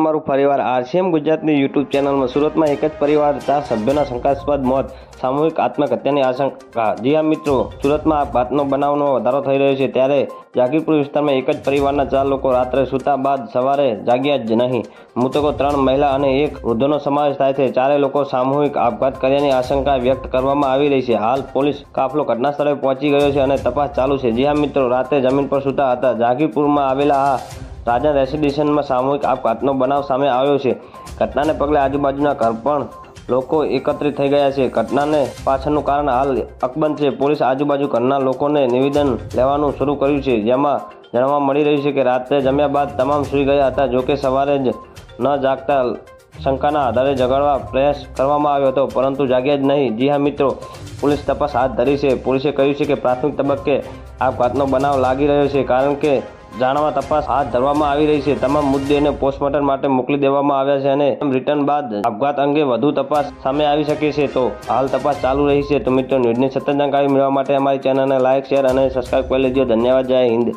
અમારું પરિવાર આરસીએમ ગુજરાતની યુટ્યુબ ચેનલમાં સુરતમાં એક જ પરિવાર ચાર સભ્યોના શંકાસ્પદ મોત, સામૂહિક આત્મહત્યાની આશંકા. જી હા મિત્રો, સુરતમાં આ વાતનો બનાવનો વધારો થઈ રહ્યો છે ત્યારે જાગીરપુર વિસ્તારમાં એક જ પરિવારના ચાર લોકો રાત્રે સૂતા બાદ સવારે જાગ્યા જ નહીં. મૃતકો ત્રણ મહિલા અને એક વૃદ્ધોનો સમાવેશ થાય છે. ચારે લોકો સામૂહિક આપઘાત કર્યાની આશંકા વ્યક્ત કરવામાં આવી રહી છે. હાલ પોલીસ કાફલો ઘટના સ્થળે પહોંચી ગયો છે અને તપાસ ચાલુ છે. જી હા મિત્રો રાતે જમીન પર સૂતા હતા. જાગીરપુરમાં આવેલા આ રાજા રેસિડેશનમાં સામૂહિક આપઘાતનો બનાવ સામે આવ્યો છે. ઘટનાને પગલે આજુબાજુના ઘર પણ લોકો એકત્રિત થઈ ગયા છે. ઘટનાને પાછળનું કારણ હાલ અકબંધ છે. પોલીસ આજુબાજુ ઘરના લોકોને નિવેદન લેવાનું શરૂ કર્યું છે, જેમાં જાણવા મળી રહ્યું છે કે રાત્રે જમ્યા બાદ તમામ સૂઈ ગયા હતા. જોકે સવારે જ ન જાગતા શંકાના આધારે જગાડવા પ્રયાસ કરવામાં આવ્યો હતો, પરંતુ જાગ્યા જ નહીં. જી હા, મિત્રો, પોલીસ તપાસ હાથ ધરી છે. પોલીસે કહ્યું છે કે પ્રાથમિક તબક્કે આપઘાતનો બનાવ લાગી રહ્યો છે, કારણ કે જાણવા તપાસ હાથ ધરવામાં આવી રહી છે. તમામ મુદ્દેને પોસ્ટમોર્ટમ માટે મોકલી દેવામાં આવ્યા છે અને રિટર્ન બાદ આપઘાત અંગે વધુ તપાસ સામે આવી શકે છે. તો હાલ તપાસ ચાલુ રહી છે. તો મિત્રો, ન્યૂઝની સતત જાણકારી મેળવવા માટે અમારી ચેનલને લાઇક શેર અને સબસ્ક્રાઇબ કરી લેજો. ધન્યવાદ. જય હિન્દ.